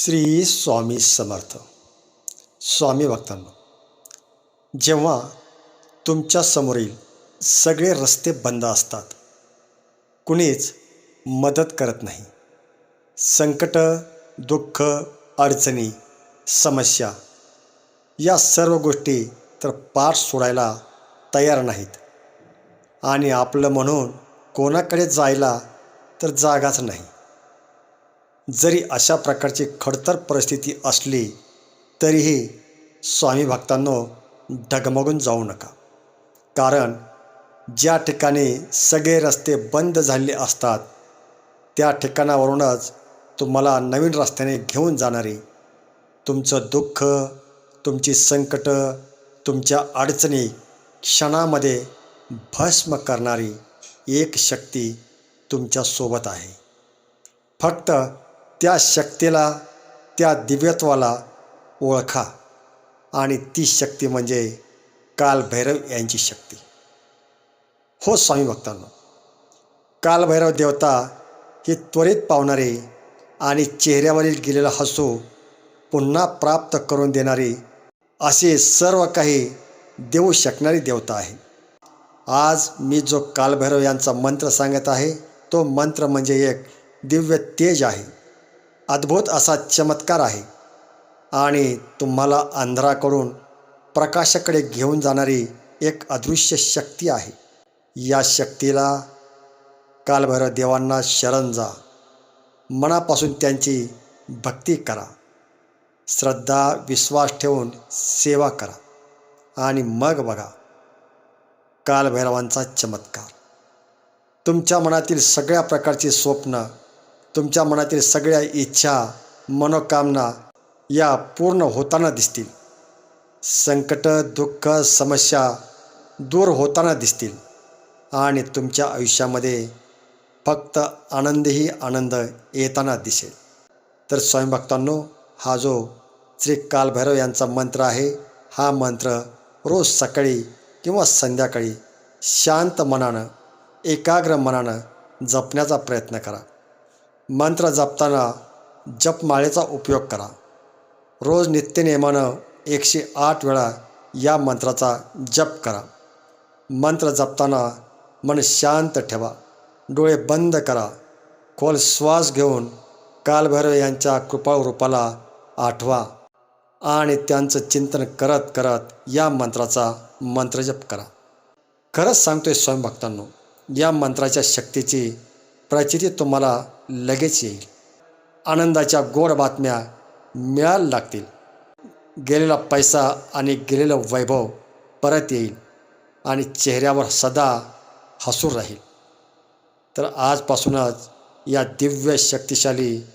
श्री स्वामी समर्थ. स्वामी भक्तांनो जेव्हा तुमच्या समोरील सगळे रस्ते बंद असतात कुणीच मदत करत नाही. संकट दुःख अडचणी समस्या या सर्व गोष्टी तर पार सोडायला तयार नाहीत. आणि आपलं म्हणून कोणाकडे जायला तर जागाच नाही. जरी अशा प्रकारची खडतर परिस्थिती असली तरीही स्वामी भक्तांनो डगमगून जाऊ नका. कारण ज्या ठिकाणी सगळे रस्ते बंद झालेले असतात त्या ठिकाणावरूनच तुम्हाला नवीन रस्त्याने घेऊन जाणारी तुमचं दुःख तुमची संकटं तुमच्या अडचणी क्षणामध्ये भस्म करणारी एक शक्ती तुमच्यासोबत आहे. फक्त त्या शक्तीला त्या दिव्यत्वाला ओळखा. आणि ती शक्ती म्हणजे कालभैरव यांची शक्ती. हो स्वामी भक्तांनो कालभैरव देवता ही त्वरित पावणारी आणि चेहऱ्यावरील गेलेला हसू पुन्हा प्राप्त करून देणारी असे सर्व काही देऊ शकणारी देवता आहे. आज मी जो कालभैरव यांचा मंत्र सांगत आहे तो मंत्र म्हणजे एक दिव्य तेज आहे. अद्भुत असा चमत्कार आहे. आणि तुम्हाला अंधाराकडून प्रकाशाकडे घेऊन जाणारी एक अदृश्य शक्ती आहे. या शक्तीला कालभैरव देवांना शरण जा. मनापासून त्यांची भक्ती करा. श्रद्धा विश्वास ठेवून सेवा करा. आणि मग बघा कालभैरवांचा चमत्कार. तुमच्या मनातील सगळ्या प्रकारची स्वप्न तुमच्या मनातील सगळ्या इच्छा मनोकामना या पूर्ण होताना दिसतील. संकट दुःख समस्या दूर होताना दिसतील. आणि तुमच्या आयुष्यामध्ये फक्त आनंदही आनंद येताना दिसेल. तर स्वयंभक्तांनो हा जो श्री कालभैरव यांचा मंत्र आहे हा मंत्र रोज सकाळी किंवा संध्याकाळी शांत मनानं एकाग्र मनानं जपण्याचा प्रयत्न करा. मंत्र जपताना जपमाळेचा उपयोग करा. रोज नित्यनेमानं एकशे आठ वेळा या मंत्राचा जप करा. मंत्र जपताना मन शांत ठेवा. डोळे बंद करा. खोल श्वास घेऊन कालभैरव यांच्या कृपाळू रूपाला आठवा आणि त्यांचं चिंतन करत करत या मंत्राचा मंत्रजप करा. खरंच सांगतोय स्वयंभक्तांनो या मंत्राच्या शक्तीची प्रचिती तुम्हाला लगेच येईल. आनंदाच्या गोड बातम्या मिळायला लागतील. गेलेला पैसा आणि गेलेलं वैभव परत येईल आणि चेहऱ्यावर सदा हसूर राहील. तर आजपासूनच या दिव्य शक्तिशाली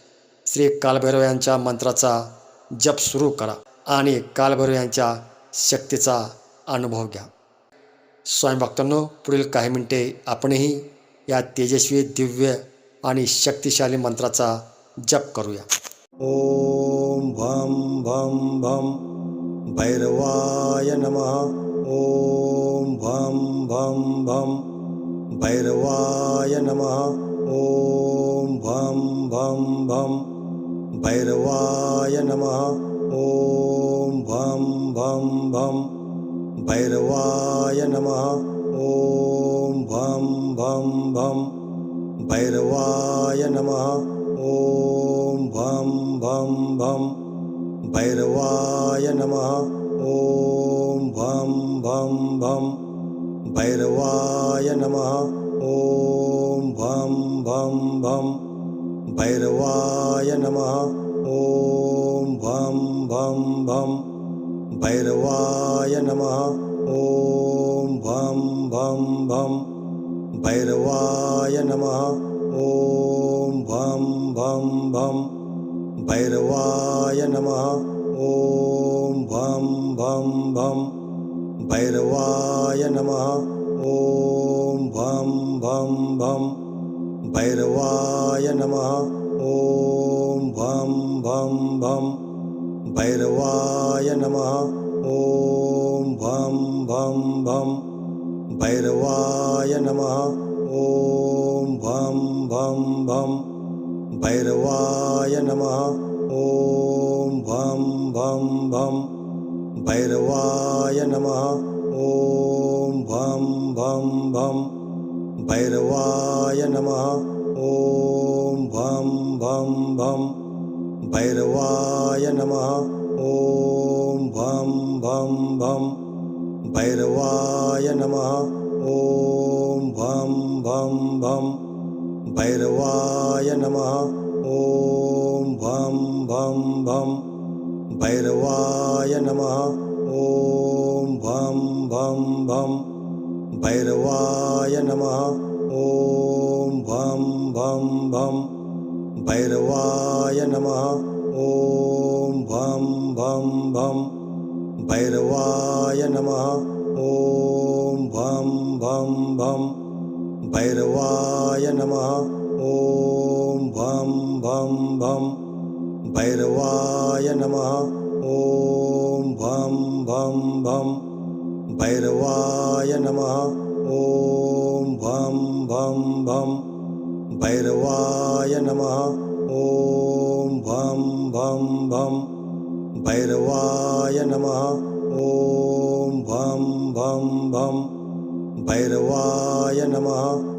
श्री कालभैरव यांच्या मंत्राचा जप सुरू करा आणि कालभैरव यांच्या शक्तीचा अनुभव घ्या. स्वयंभक्तांनो पुढील काही मिनिटे आपणही या तेजस्वी दिव्य आणि शक्तिशाली मंत्राचा जप करूया ओम भम भम भम भैरवाय नमः ओम भम भम भम भैरवाय नमः ओम भम भम भम भैरवाय नमः ओम भम भम भम भैरवाय नमः ओम भम भम भम भैरवाय नमः। ॐ भं भं भं। भैरवाय नमः। ॐ भं भं भं। भैरवाय नमः। ॐ भं भं भं। भैरवाय नमः। ॐ भं भं भं। भैरवाय नमः। ॐ भं भं भं। भैरवाय नमः। ॐ भं भं भं। भैरवाय नमः। ॐ भं भं भं। भैरवाय नमः। ॐ भं भं भं। भैरवाय नमः। ॐ भं भं भं। भैरवाय नमः। ॐ भं भं भं। भैरवाय नमः। ॐ भं भं भं। भैरवाय नमः। ॐ भं भं भं। भैरवाय नमः। ॐ भं भं भं। भैरवाय नमः। ॐ भं भं भं। भैरवाय नमः। ॐ भं भं भं। भैरवाय नमः। ॐ भं भं भं। भैरवाय नमः। ॐ भं भं भं। भैरवाय नमः। ॐ भं भं भं। भैरवाय नमः। ॐ भं भं भं। भैरवाय नमः। ॐ भं भं भं भैरवाय नमः। ॐ भं भं भं। भैरवाय नमः। ॐ भं भं भं। भैरवाय नमः। ॐ भं भं भं। भैरवाय नमः। ॐ भं भं भं। भैरवाय नमः। ॐ भं भं भं भैरवाय नमः। ॐ भं भं भं। भैरवाय नमः